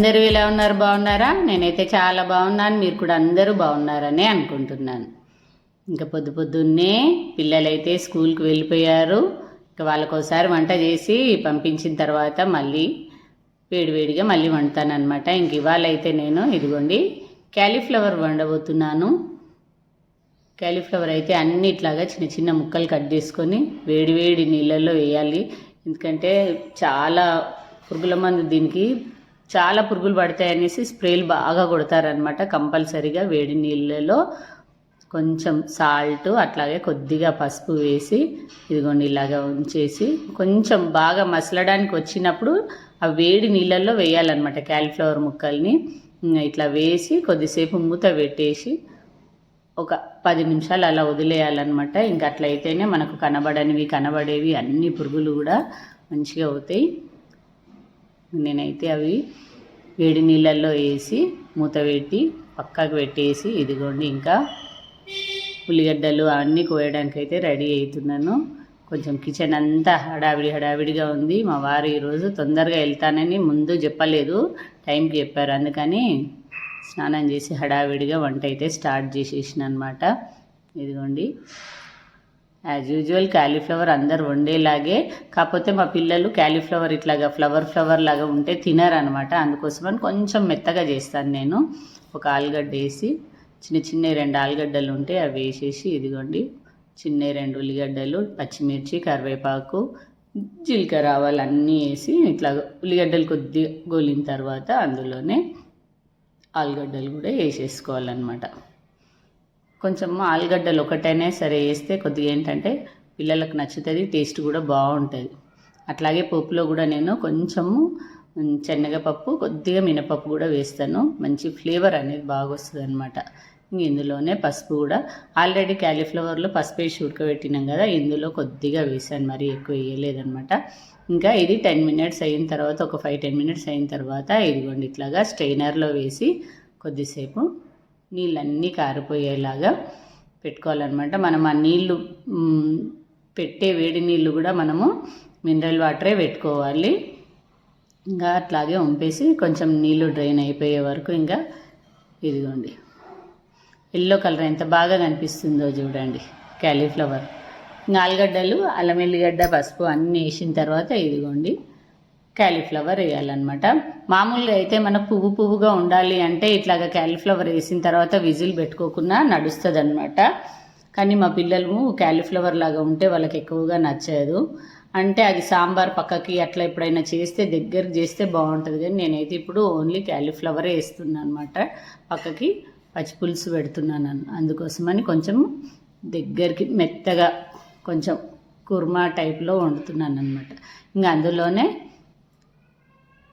అందరూ ఎలా ఉన్నారు బాగున్నారా? నేనైతే చాలా బాగున్నాను మీరు కూడా అందరూ బాగున్నారని అనుకుంటున్నాను. ఇంకా పొద్దు పొద్దున్నే పిల్లలైతే స్కూల్కి వెళ్ళిపోయారు. ఇంకా వాళ్ళకోసారి వంట చేసి పంపించిన తర్వాత మళ్ళీ వేడివేడిగా మళ్ళీ వండుతానమాట ఇంక ఇవాళ అయితే నేను ఇదిగోండి క్యాలీఫ్లవర్ వండబోతున్నాను. క్యాలీఫ్లవర్ అయితే అన్నిట్లాగా చిన్న చిన్న ముక్కలు కట్ చేసుకొని వేడి వేడి నీళ్ళల్లో వేయాలి. ఎందుకంటే చాలా పురుగుల మందు దీనికి చాలా పురుగులు పడతాయి అనేసి స్ప్రేలు బాగా కొడతారనమాట కంపల్సరీగా వేడి నీళ్ళలో. కొంచెం సాల్ట్ అట్లాగే కొద్దిగా పసుపు వేసి ఇదిగోండి ఇలాగా ఉంచేసి కొంచెం బాగా మసలడానికి వచ్చినప్పుడు ఆ వేడి నీళ్ళల్లో వేయాలన్నమాట క్యాలీఫ్లవర్ ముక్కల్ని. ఇట్లా వేసి కొద్దిసేపు మూత పెట్టేసి ఒక పది నిమిషాలు అలా వదిలేయాలన్నమాట. ఇంకా అట్లయితేనే మనకు కనబడనివి కనబడేవి అన్ని పురుగులు కూడా మంచిగా అవుతాయి. నేనైతే అవి వేడి నీళ్ళల్లో వేసి మూత పెట్టి పక్కకు పెట్టేసి ఇదిగోండి ఇంకా ఉల్లిగడ్డలు అన్నీ కోయడానికి అయితే రెడీ అవుతున్నాను. కొంచెం కిచెన్ అంతా హడావిడి హడావిడిగా ఉంది. మా వారు ఈరోజు తొందరగా వెళ్తానని ముందు చెప్పలేదు టైంకి చెప్పారు. అందుకని స్నానం చేసి హడావిడిగా వంట అయితే స్టార్ట్ చేసేసిన అనమాట ఇదిగోండి. యాజ్ యూజువల్ క్యాలీఫ్లవర్ అందరు వండేలాగే. కాకపోతే మా పిల్లలు క్యాలీఫ్లవర్ ఇట్లాగా ఫ్లవర్ ఫ్లవర్ లాగా ఉంటే తినరనమాట అందుకోసమని కొంచెం మెత్తగా చేస్తాను నేను. ఒక ఆలుగడ్డ వేసి చిన్న చిన్న రెండు ఆలుగడ్డలు ఉంటే అవి వేసేసి ఇదిగోండి. చిన్న రెండు ఉల్లిగడ్డలు పచ్చిమిర్చి కరివేపాకు జీలకర్ర ఆవాలు అన్నీ వేసి ఇట్లా ఉల్లిగడ్డలు కొద్దిగా గోలిన తర్వాత అందులోనే ఆలుగడ్డలు కూడా వేసేసుకోవాలన్నమాట. కొంచెం ఆలుగడ్డలు ఒకటైనా సరే వేస్తే కొద్దిగా ఏంటంటే పిల్లలకు నచ్చుతుంది టేస్ట్ కూడా బాగుంటుంది. అట్లాగే పప్పులో కూడా నేను కొంచెము శనగపప్పు కొద్దిగా మినపప్పు కూడా వేస్తాను. మంచి ఫ్లేవర్ అనేది బాగా వస్తుంది అనమాట ఇందులోనే పసుపు కూడా. ఆల్రెడీ క్యాలీఫ్లవర్లో పసుపు వేసి ఉడకబెట్టినాం కదా ఇందులో కొద్దిగా వేసాను. మరి ఎక్కువ వేయలేదనమాట ఇంకా ఇది టెన్ మినిట్స్ అయిన తర్వాత ఒక ఫైవ్ టెన్ మినిట్స్ అయిన తర్వాత ఇదిగోండి ఇట్లాగా స్ట్రైనర్లో వేసి కొద్దిసేపు నీళ్ళన్నీ కారిపోయేలాగా పెట్టుకోవాలన్నమాట. మనం ఆ నీళ్ళు పెట్టే వేడి నీళ్ళు కూడా మనము మినరల్ వాటరే పెట్టుకోవాలి. ఇంకా అట్లాగే ఉంపేసి కొంచెం నీళ్ళు డ్రైన్ అయిపోయే వరకు ఇంకా ఇదిగోండి. ఎల్లో కలర్ ఎంత బాగా కనిపిస్తుందో చూడండి. క్యాలీఫ్లవర్. ఆలుగడ్డలు అల్లం ఎల్లిగడ్డ పసుపు అన్నీ వేసిన తర్వాత ఇదిగోండి. క్యాలీఫ్లవర్ వేయాలన్నమాట. మామూలుగా అయితే మనకు పువ్వు పువ్వుగా ఉండాలి అంటే ఇట్లాగ క్యాలీఫ్లవర్ వేసిన తర్వాత విజిల్ పెట్టుకోకుండా నడుస్తుంది అనమాట కానీ మా పిల్లలు క్యాలీఫ్లవర్ లాగా ఉంటే వాళ్ళకి ఎక్కువగా నచ్చదు. అంటే అది సాంబార్ పక్కకి అట్లా ఎప్పుడైనా చేస్తే దగ్గర చేస్తే బాగుంటుంది. కానీ నేనైతే ఇప్పుడు ఓన్లీ క్యాలీఫ్లవరే వేస్తున్నాను అనమాట పక్కకి పచ్చి పులుసు పెడుతున్నాను అందుకోసమని కొంచెం దగ్గరికి మెత్తగా కొంచెం కుర్మా టైప్లో వండుతున్నాను అనమాట ఇంకా అందులోనే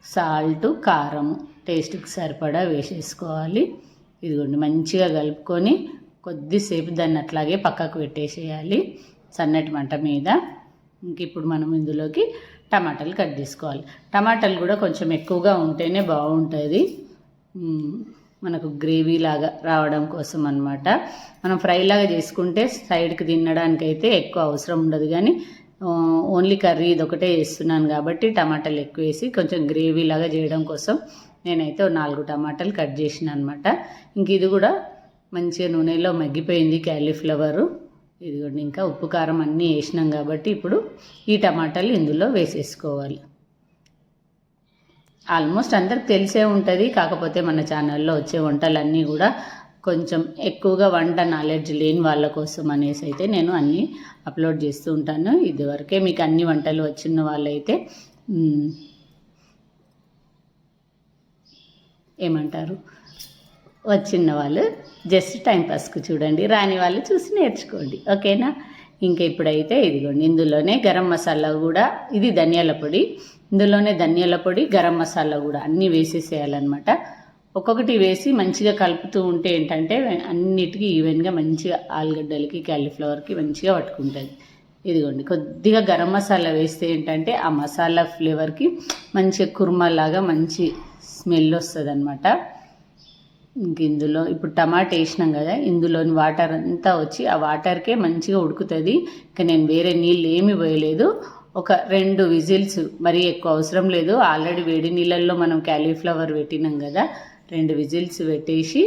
సాల్ట్ కారం టేస్ట్కి సరిపడా వేసేసుకోవాలి. ఇదిగోండి మంచిగా కలుపుకొని కొద్దిసేపు దాన్ని అట్లాగే పక్కకు పెట్టేసేయాలి సన్నటి మంట మీద. ఇంక ఇప్పుడు మనం ఇందులోకి టమాటాలు కట్ చేసుకోవాలి. టమాటాలు కూడా కొంచెం ఎక్కువగా ఉంటేనే బాగుంటుంది. మనకు గ్రేవీ లాగా రావడం కోసం అనమాట మనం ఫ్రై లాగా చేసుకుంటే సైడ్కి తినడానికి అయితే ఎక్కువ అవసరం ఉండదు కానీ ఓన్లీ కర్రీ ఇది ఒకటే వేస్తున్నాను కాబట్టి టమాటాలు ఎక్కువ వేసి కొంచెం గ్రేవీ లాగా చేయడం కోసం నేనైతే నాలుగు టమాటాలు కట్ చేసిన అనమాట ఇంక ఇది కూడా మంచిగా నూనెలో మగ్గిపోయింది క్యాలీఫ్లవరు. ఇదిగోండి ఇంకా ఉప్పు కారం అన్నీ వేసినాం కాబట్టి ఇప్పుడు ఈ టమాటాలు ఇందులో వేసేసుకోవాలి. ఆల్మోస్ట్ అందరికి తెలిసే ఉంటుంది కాకపోతే మన ఛానల్లో వచ్చే వంటలన్నీ కూడా కొంచెం ఎక్కువగా వంట నాలెడ్జ్ లేని వాళ్ళ కోసం అనేసి అయితే నేను అన్నీ అప్లోడ్ చేస్తూ ఉంటాను. ఇదివరకే మీకు అన్ని వంటలు వచ్చిన వాళ్ళైతే ఏమంటారు? వచ్చిన వాళ్ళు జస్ట్ టైంపాస్కి చూడండి రాని వాళ్ళు చూసి నేర్చుకోండి. ఓకేనా? ఇంకా ఇప్పుడైతే ఇదిగోండి ఇందులోనే గరం మసాలా కూడా ఇది ధనియాల పొడి. ఇందులోనే ధనియాల పొడి గరం మసాలా కూడా అన్నీ వేసేసేయాలన్నమాట. ఒక్కొక్కటి వేసి మంచిగా కలుపుతూ ఉంటే ఏంటంటే అన్నిటికీ ఈవెన్గా మంచిగా ఆలుగడ్డలకి క్యాలీఫ్లవర్కి మంచిగా పట్టుకుంటుంది. ఇదిగోండి కొద్దిగా గరం మసాలా వేస్తే ఏంటంటే ఆ మసాలా ఫ్లేవర్కి మంచిగా కుర్మాలాగా మంచి స్మెల్ వస్తుంది అనమాట ఇంక ఇందులో ఇప్పుడు టమాటా వేసినాం కదా ఇందులోని వాటర్ అంతా వచ్చి ఆ వాటర్కే మంచిగా ఉడుకుతుంది. ఇంకా నేను వేరే నీళ్ళు ఏమి పోయలేదు. ఒక రెండు విజిల్స్ మరీ ఎక్కువ అవసరం లేదు. ఆల్రెడీ వేడి నీళ్ళల్లో మనం క్యాలీఫ్లవర్ పెట్టినాం కదా రెండు విజిల్స్ పెట్టేసి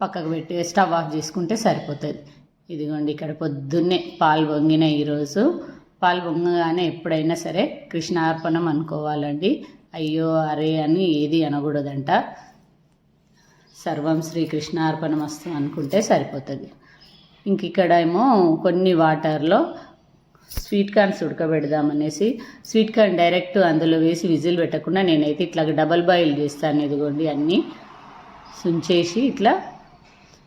పక్కకు పెట్టి స్టవ్ ఆఫ్ చేసుకుంటే సరిపోతుంది. ఇదిగోండి ఇక్కడ పొద్దున్నే పాలు పొంగిన ఈరోజు. పాలు పొంగగానే ఎప్పుడైనా సరే కృష్ణార్పణం అనుకోవాలండి. అయ్యో అరే అని ఏది అనకూడదంట. సర్వం శ్రీ కృష్ణార్పణం వస్తు అనుకుంటే సరిపోతుంది. ఇంక ఇక్కడ ఏమో కొన్ని వాటర్లో స్వీట్ కార్న్స్ ఉడకబెడదామనేసి స్వీట్ కార్న్ డైరెక్ట్ అందులో వేసి విజిల్ పెట్టకుండా నేనైతే ఇట్లా డబల్ బాయిల్ చేస్తాను ఇదిగోండి అన్నీ సుంచేసి ఇట్లా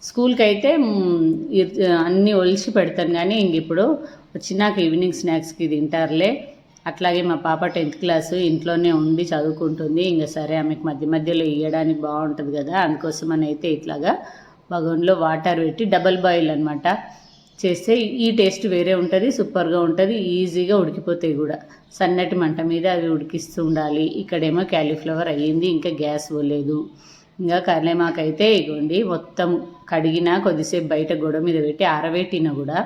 స్కూల్కి అయితే అన్నీ ఒలిచి పెడతాను కానీ ఇంక ఇప్పుడు వచ్చినాక ఈవినింగ్ స్నాక్స్కి తింటారులే. అట్లాగే మా పాప టెన్త్ క్లాసు ఇంట్లోనే ఉండి చదువుకుంటుంది. ఇంకా సరే ఆమెకు మధ్య మధ్యలో ఇవ్వడానికి బాగుంటుంది కదా అందుకోసం అని అయితే ఇట్లాగా బగోన్లో వాటర్ పెట్టి డబల్ బాయిల్ అనమాట చేస్తే ఈ టేస్ట్ వేరే ఉంటుంది సూపర్గా ఉంటుంది ఈజీగా ఉడికిపోతాయి కూడా. సన్నటి మంట మీద అవి ఉడికిస్తూ ఉండాలి. ఇక్కడేమో క్యాలీఫ్లవర్ అయ్యింది ఇంకా గ్యాస్ పోలేదు. ఇంకా కర్లేమాకు అయితే ఇగోండి మొత్తం కడిగినా కొద్దిసేపు బయట గోడ మీద పెట్టి ఆరబెట్టిన కూడా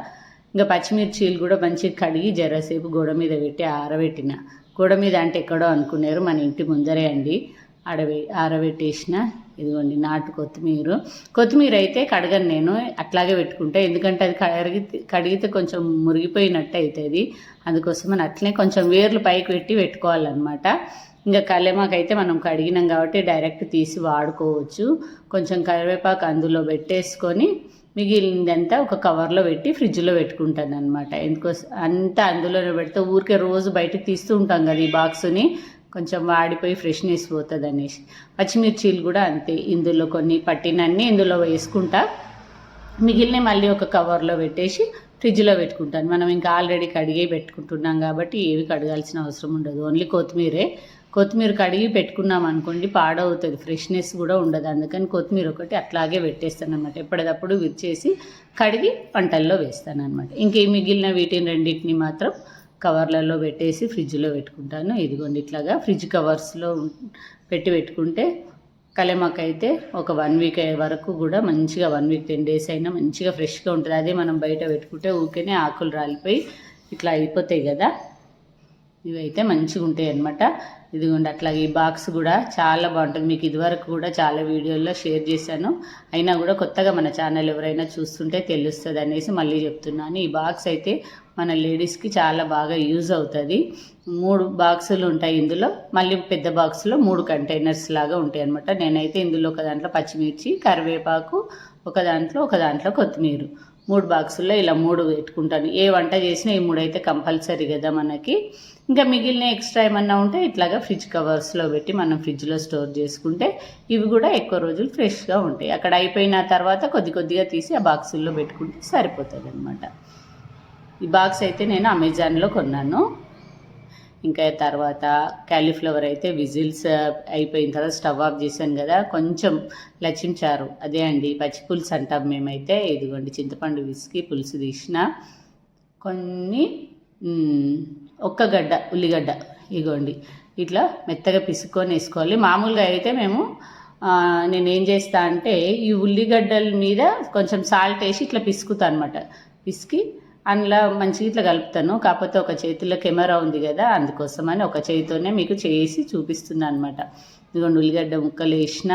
ఇంకా పచ్చిమిర్చీలు కూడా మంచిగా కడిగి జరసేపు గోడ మీద పెట్టి ఆరబెట్టిన. గోడ మీద అంటే ఎక్కడో అనుకున్నారు మన ఇంటి ముందరే అండి. అడవి ఆరబెట్టేసిన ఇదిగోండి నాటు కొత్తిమీర. కొత్తిమీర అయితే కడగను నేను అట్లాగే పెట్టుకుంటా. ఎందుకంటే అది కడిగితే కడిగితే కొంచెం మురిగిపోయినట్టు అవుతుంది అందుకోసం అని అట్లనే కొంచెం వేర్లు పైకి పెట్టి పెట్టుకోవాలన్నమాట. ఇంకా కళ్ళెమాకు అయితే మనం కడిగినాం కాబట్టి డైరెక్ట్ తీసి వాడుకోవచ్చు. కొంచెం కరివేపాకు అందులో పెట్టేసుకొని మిగిలిందంతా ఒక కవర్లో పెట్టి ఫ్రిడ్జ్లో పెట్టుకుంటాను అనమాట ఎందుకోసం అంతా అందులోనే పెడితే. ఊరికే రోజు బయటకు తీస్తూ ఉంటాం కదా ఈ బాక్స్ని. కొంచెం వాడిపోయి ఫ్రెష్నెస్ పోతుంది అనేసి పచ్చిమిర్చీలు కూడా అంతే. ఇందులో కొన్ని పట్టినన్ని ఇందులో వేసుకుంటా. మిగిలిన మళ్ళీ ఒక కవర్లో పెట్టేసి ఫ్రిడ్జ్లో పెట్టుకుంటాను. మనం ఇంకా ఆల్రెడీ కడిగి పెట్టుకుంటున్నాం కాబట్టి ఏవి కడగాల్సిన అవసరం ఉండదు. ఓన్లీ కొత్తిమీరే. కొత్తిమీర కడిగి పెట్టుకున్నాం అనుకోండి పాడవుతుంది. ఫ్రెష్నెస్ కూడా ఉండదు. అందుకని కొత్తిమీర ఒకటి అట్లాగే పెట్టేస్తాను అనమాట ఎప్పటికప్పుడు విచ్చేసి కడిగి పంటల్లో వేస్తాను అనమాట ఇంకే మిగిలిన వీటిని రెండింటిని మాత్రం కవర్లలో పెట్టేసి ఫ్రిడ్జ్లో పెట్టుకుంటాను. ఇదిగోండి ఇట్లాగా ఫ్రిడ్జ్ కవర్స్లో పెట్టి పెట్టుకుంటే కలెమాకు అయితే ఒక వన్ వీక్ అయ్యే వరకు కూడా మంచిగా వన్ వీక్ టెన్ డేస్ అయినా మంచిగా ఫ్రెష్గా ఉంటుంది. అదే మనం బయట పెట్టుకుంటే ఊరికేనే ఆకులు రాలిపోయి ఇట్లా అయిపోతాయి కదా. ఇవైతే మంచిగా ఉంటాయి అనమాట ఇదిగోండి అట్లాగే ఈ బాక్స్ కూడా చాలా బాగుంటుంది. మీకు ఇదివరకు కూడా చాలా వీడియోల్లో షేర్ చేశాను. అయినా కూడా కొత్తగా మన ఛానల్ ఎవరైనా చూస్తుంటే తెలుస్తుంది అనేసి మళ్ళీ చెప్తున్నాను. ఈ బాక్స్ అయితే మన లేడీస్కి చాలా బాగా యూజ్ అవుతుంది. మూడు బాక్సులు ఉంటాయి ఇందులో. మళ్ళీ పెద్ద బాక్స్లో మూడు కంటైనర్స్ లాగా ఉంటాయి అనమాట నేనైతే ఇందులో ఒక దాంట్లో పచ్చిమిర్చి కరివేపాకు ఒక దాంట్లో ఒక దాంట్లో కొత్తిమీర. మూడు బాక్సుల్లో ఇలా మూడు పెట్టుకుంటాను. ఏ వంట చేసినా ఈ మూడు అయితే కంపల్సరీ కదా మనకి. ఇంకా మిగిలిన ఎక్స్ట్రా ఏమన్నా ఉంటే ఇట్లాగా ఫ్రిడ్జ్ కవర్స్లో పెట్టి మనం ఫ్రిడ్జ్లో స్టోర్ చేసుకుంటే ఇవి కూడా ఎక్కువ రోజులు ఫ్రెష్గా ఉంటాయి. అక్కడ అయిపోయిన తర్వాత కొద్ది కొద్దిగా తీసి ఆ బాక్సుల్లో పెట్టుకుంటే సరిపోతుంది అనమాట ఈ బాక్స్ అయితే నేను అమెజాన్లో కొన్నాను. ఇంకా తర్వాత క్యాలీఫ్లవర్ అయితే విజిల్స్ అయిపోయిన తర్వాత స్టవ్ ఆఫ్ చేశాను కదా కొంచెం లక్ష్యం చారు అదే అండి పచ్చి పులుసు అంటాం మేమైతే. ఇదిగోండి చింతపండు విసికి పులుసు తీసిన కొన్ని ఒక్క గడ్డ ఉల్లిగడ్డ ఇగోండి ఇట్లా మెత్తగా పిసుక్కొని వేసుకోవాలి. మామూలుగా అయితే మేము నేను ఏం చేస్తా అంటే ఈ ఉల్లిగడ్డల మీద కొంచెం సాల్ట్ వేసి ఇట్లా పిసుకుతా అనమాట పిసికి అందులో మంచిగా ఇట్లా కలుపుతాను. కాకపోతే ఒక చేతిలో కెమెరా ఉంది కదా అందుకోసమని ఒక చేతితోనే మీకు చేసి చూపిస్తుంది అనమాట ఇదిగోండి ఉల్లిగడ్డ ముక్కలు వేసిన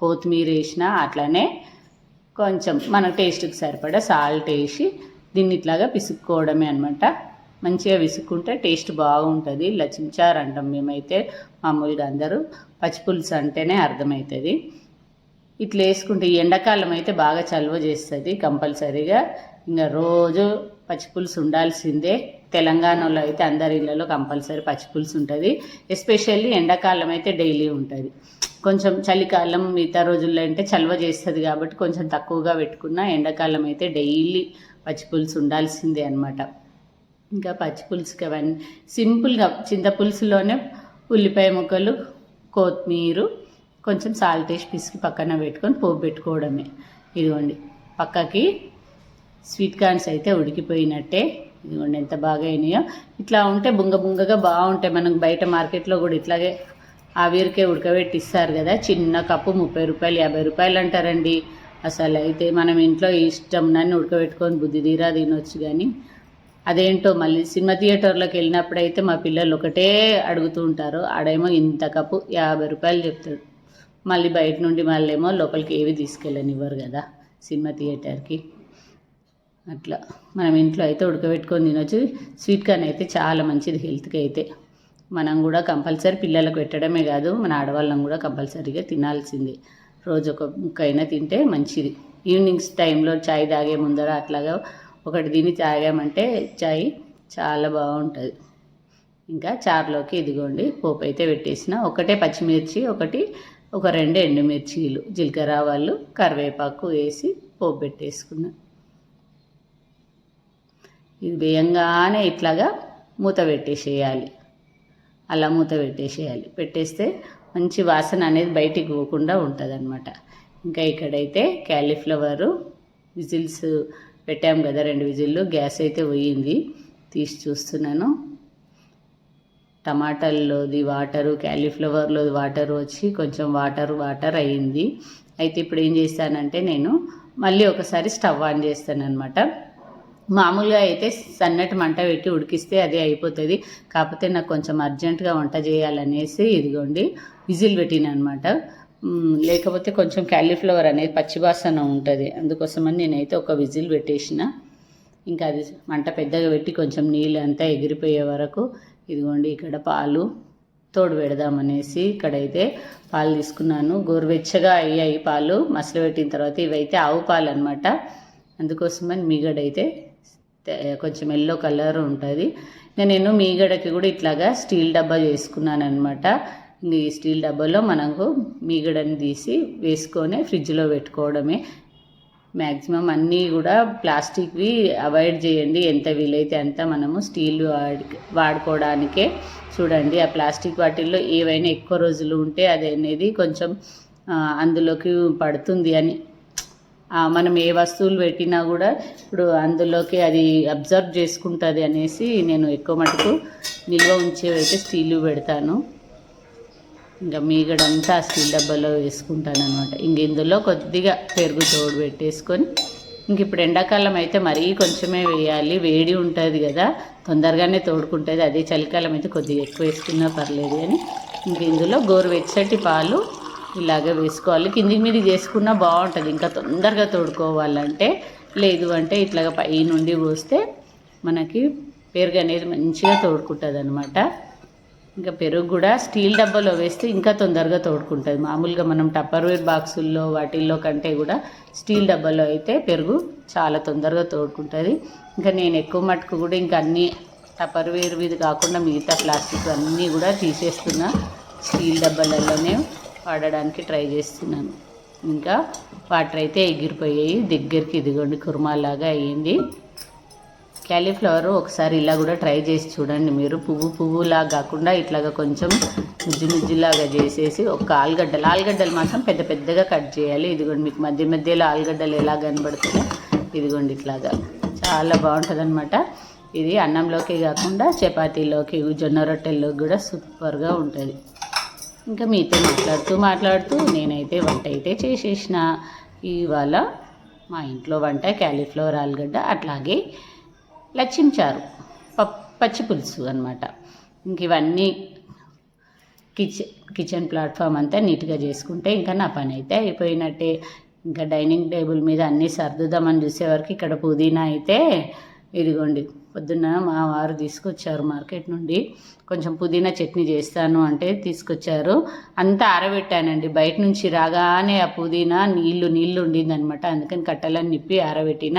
కొత్తిమీర వేసిన అట్లానే కొంచెం మన టేస్ట్కి సరిపడా సాల్ట్ వేసి దీన్ని ఇట్లాగా పిసుక్కోవడమే అనమాట మంచిగా విసుక్కుంటే టేస్ట్ బాగుంటుంది. ఇలా చించారు అంటాం మేమైతే మామూలుగా అందరూ. పచ్చిపులుసు అంటేనే అర్థమవుతుంది. ఇట్లా వేసుకుంటే ఈ ఎండాకాలం అయితే బాగా చలువ చేస్తుంది కంపల్సరీగా. ఇంకా రోజు పచ్చిపులుసు ఉండాల్సిందే. తెలంగాణలో అయితే అందరి ఇళ్ళలో కంపల్సరీ పచ్చిపులుసు ఉంటుంది. ఎస్పెషల్లీ ఎండాకాలం అయితే డైలీ ఉంటుంది. కొంచెం చలికాలం మిగతా రోజుల్లో అంటే చలవ చేస్తుంది కాబట్టి కొంచెం తక్కువగా పెట్టుకున్న ఎండాకాలం అయితే డైలీ పచ్చిపులుసు ఉండాల్సిందే అనమాట ఇంకా పచ్చిపులుసుకి అవన్నీ సింపుల్గా చింతపులుసులోనే ఉల్లిపాయ ముక్కలు కొత్తిమీర కొంచెం సాల్ట్ వేసి పిసికి పక్కన పెట్టుకొని పోపు పెట్టుకోవడమే. ఇదిగోండి పక్కకి స్వీట్ కార్న్స్ అయితే ఉడికిపోయినట్టే. ఇదిగోండి ఎంత బాగా అయినాయో. ఇట్లా ఉంటే బుంగ బుంగగా బాగుంటాయి. మనం బయట మార్కెట్లో కూడా ఇట్లాగే ఆవిరికే ఉడకబెట్టి ఇస్తారు కదా. చిన్న కప్పు ముప్పై రూపాయలు యాభై రూపాయలు అంటారండి. అసలు అయితే మనం ఇంట్లో ఇష్టం నన్ను ఉడకబెట్టుకొని బుద్ధి తీరా తినొచ్చు కానీ. అదేంటో మళ్ళీ సినిమా థియేటర్లోకి వెళ్ళినప్పుడు అయితే మా పిల్లలు ఒకటే అడుగుతూ ఉంటారు. ఆడేమో ఇంత కప్పు యాభై రూపాయలు చెప్తాడు. మళ్ళీ బయట నుండి మళ్ళీ ఏమో లోపలికి ఏవి తీసుకెళ్ళనివ్వరు కదా సినిమా థియేటర్కి. అట్లా. మనం ఇంట్లో అయితే ఉడకబెట్టుకొని తినొచ్చు. స్వీట్ కార్న్ అయితే చాలా మంచిది హెల్త్కి అయితే. మనం కూడా కంపల్సరీ పిల్లలకు పెట్టడమే కాదు మన ఆడవాళ్ళం కూడా కంపల్సరీగా తినాల్సిందే. రోజు ఒక ముక్క అయినా తింటే మంచిది. ఈవినింగ్స్ టైంలో చాయ్ తాగే ముందర అట్లాగా ఒకటి తిని తాగామంటే చాయ్ చాలా బాగుంటుంది. ఇంకా చారులోకి ఇదిగోండి పోపు అయితే పెట్టేసిన. ఒకటే పచ్చిమిర్చి ఒకటి ఒక రెండు ఎండుమిర్చీలు జీలకర్ర ఆవాలు కరివేపాకు వేసి పోపు పెట్టేసుకున్నాను ఇది వేయంగానే ఇట్లాగా మూత పెట్టేసేయాలి. అలా మూత పెట్టేసేయాలి. పెట్టేస్తే మంచి వాసన అనేది బయటికి పోకుండా ఉంటుంది అనమాట ఇంకా ఇక్కడైతే క్యాలీఫ్లవరు విజిల్స్ పెట్టాం కదా రెండు విజిల్లు. గ్యాస్ అయితే పోయింది. తీసి చూస్తున్నాను. టమాటాల్లోది వాటరు క్యాలీఫ్లవర్లోది వాటర్ వచ్చి కొంచెం వాటర్ వాటర్ అయ్యింది అయితే ఇప్పుడు ఏం చేస్తానంటే నేను మళ్ళీ ఒకసారి స్టవ్ ఆన్ చేస్తాను అనమాట మామూలుగా అయితే సన్నటి మంట పెట్టి ఉడికిస్తే అదే అయిపోతుంది. కాకపోతే నాకు కొంచెం అర్జెంటుగా వంట చేయాలనేసి ఇదిగోండి విజిల్ పెట్టిన అనమాట లేకపోతే కొంచెం క్యాలీఫ్లవర్ అనేది పచ్చివాసన ఉంటుంది. అందుకోసమని నేనైతే ఒక విజిల్ పెట్టేసిన. ఇంకా అది మంట పెద్దగా పెట్టి కొంచెం నీళ్ళు అంతా ఎగిరిపోయే వరకు ఇదిగోండి ఇక్కడ పాలు తోడు పెడదామనేసి ఇక్కడైతే పాలు తీసుకున్నాను. గోరువెచ్చగా అయ్యాయి పాలు. మసలు పెట్టిన తర్వాత ఇవైతే ఆవు పాలు అనమాట అందుకోసమని మీగడైతే కొంచెం ఎల్లో కలర్ ఉంటుంది. ఇంకా నేను మీగడకి కూడా ఇట్లాగా స్టీల్ డబ్బా చేసుకున్నాను అనమాట ఈ స్టీల్ డబ్బాలో మనకు మీగడని తీసి వేసుకొని ఫ్రిడ్జ్లో పెట్టుకోవడమే. మ్యాక్సిమం అన్నీ కూడా ప్లాస్టిక్వి అవాయిడ్ చేయండి. ఎంత వీలైతే అంత మనము స్టీల్ వాడి వాడుకోవడానికే. చూడండి ఆ ప్లాస్టిక్ వాటిల్లో ఏవైనా ఎక్కువ రోజులు ఉంటే అది అనేది కొంచెం అందులోకి పడుతుంది అని మనం ఏ వస్తువులు పెట్టినా కూడా ఇప్పుడు అందులోకి అది అబ్జర్వ్ చేసుకుంటుంది అనేసి నేను ఎక్కువ మటుకు నిల్వ ఉంచేవైతే స్టీల్ పెడతాను. ఇంకా మీగడంతా ఆ స్టీల్ డబ్బాలో వేసుకుంటాను అనమాట ఇంక ఇందులో కొద్దిగా పెరుగు తోడు పెట్టేసుకొని ఇంక ఇప్పుడు ఎండాకాలం అయితే మరీ కొంచెమే వేయాలి. వేడి ఉంటుంది కదా తొందరగానే తోడుకుంటుంది. అదే చలికాలం అయితే కొద్దిగా ఎక్కువ వేసుకున్నా పర్లేదు అని ఇంక ఇందులో గోరువెచ్చటి పాలు ఇలాగే వేసుకోవాలి. కింది మీద చేసుకున్నా బాగుంటుంది. ఇంకా తొందరగా తోడుకోవాలంటే లేదు అంటే ఇట్లాగా పై నుండి పోస్తే మనకి పెరుగు అనేది మంచిగా తోడుకుంటుంది అనమాట ఇంకా పెరుగు కూడా స్టీల్ డబ్బాలో వేస్తే ఇంకా తొందరగా తోడుకుంటుంది. మామూలుగా మనం టప్పర్వేర్ బాక్సుల్లో వాటిల్లో కంటే కూడా స్టీల్ డబ్బాలో అయితే పెరుగు చాలా తొందరగా తోడుకుంటుంది. ఇంకా నేను ఎక్కువ మటుకు కూడా ఇంకా అన్నీ టప్పర్వేర్ మీద కాకుండా మిగతా ప్లాస్టిక్ అన్నీ కూడా తీసేస్తున్నా స్టీల్ డబ్బాలలోనే. వాడడానికి ట్రై చేస్తున్నాను. ఇంకా వాటర్ అయితే ఎగిరిపోయాయి. దగ్గరికి ఇదిగోండి కుర్మాలాగా అయ్యింది. క్యాలీఫ్లవర్ ఒకసారి ఇలా కూడా ట్రై చేసి చూడండి మీరు. పువ్వు పువ్వులాగా కాకుండా ఇట్లాగా కొంచెం నుజ్జు నుజ్జులాగా చేసేసి ఒక ఆలుగడ్డలు. ఆలుగడ్డలు మాత్రం పెద్ద పెద్దగా కట్ చేయాలి. ఇదిగోండి మీకు మధ్య మధ్యలో ఆలుగడ్డలు ఎలా కనబడుతుందో ఇదిగోండి ఇట్లాగా. చాలా బాగుంటుంది అనమాట ఇది అన్నంలోకి కాకుండా చపాతీలోకి జొన్న రొట్టెల్లోకి కూడా సూపర్గా ఉంటుంది. ఇంకా మీతో మాట్లాడుతూ మాట్లాడుతూ నేనైతే వంట అయితే చేసేసిన. ఇవాళ మా ఇంట్లో వంట క్యాలీఫ్లవర్ ఆలుగడ్డ అట్లాగే లచ్చించారు. పచ్చి పులుసు అనమాట ఇంక ఇవన్నీ కిచెన్ కిచెన్ ప్లాట్ఫామ్ అంతా నీట్గా చేసుకుంటే ఇంకా నా పని అయితే అయిపోయినట్టే. ఇంకా డైనింగ్ టేబుల్ మీద అన్నీ సర్దుదామని చూసేవరకు ఇక్కడ పుదీనా అయితే ఇదిగోండి పొద్దున్న మా వారు తీసుకొచ్చారు మార్కెట్ నుండి. కొంచెం పుదీనా చట్నీ చేస్తాను అంటే తీసుకొచ్చారు. అంతా ఆరబెట్టానండి. బయట నుంచి రాగానే ఆ పుదీనా నీళ్ళు నీళ్ళు ఉండిందనమాట అందుకని కట్టలని నిప్పి ఆరబెట్టిన.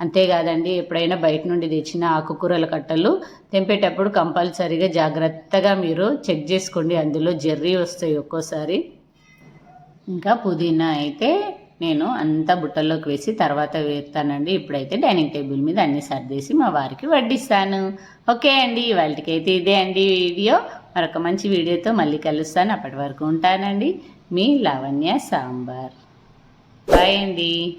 అంతేకాదండి ఎప్పుడైనా బయట నుండి తెచ్చిన ఆకుకూరల కట్టలు తెంపేటప్పుడు కంపల్సరీగా జాగ్రత్తగా మీరు చెక్ చేసుకోండి. అందులో జర్రీ వస్తాయి ఒక్కోసారి. ఇంకా పుదీనా అయితే నేను అంతా బుట్టల్లోకి వేసి తర్వాత వేస్తానండి. ఇప్పుడైతే డైనింగ్ టేబుల్ మీద అన్ని సర్దేసి మా వారికి వడ్డిస్తాను. ఓకే అండి. వాళ్ళకైతే ఇదే అండి వీడియో. మరొక మంచి వీడియోతో మళ్ళీ కలుస్తాను. అప్పటి వరకు ఉంటానండి. మీ లావణ్య సాంబార్. బాయ్ అండి.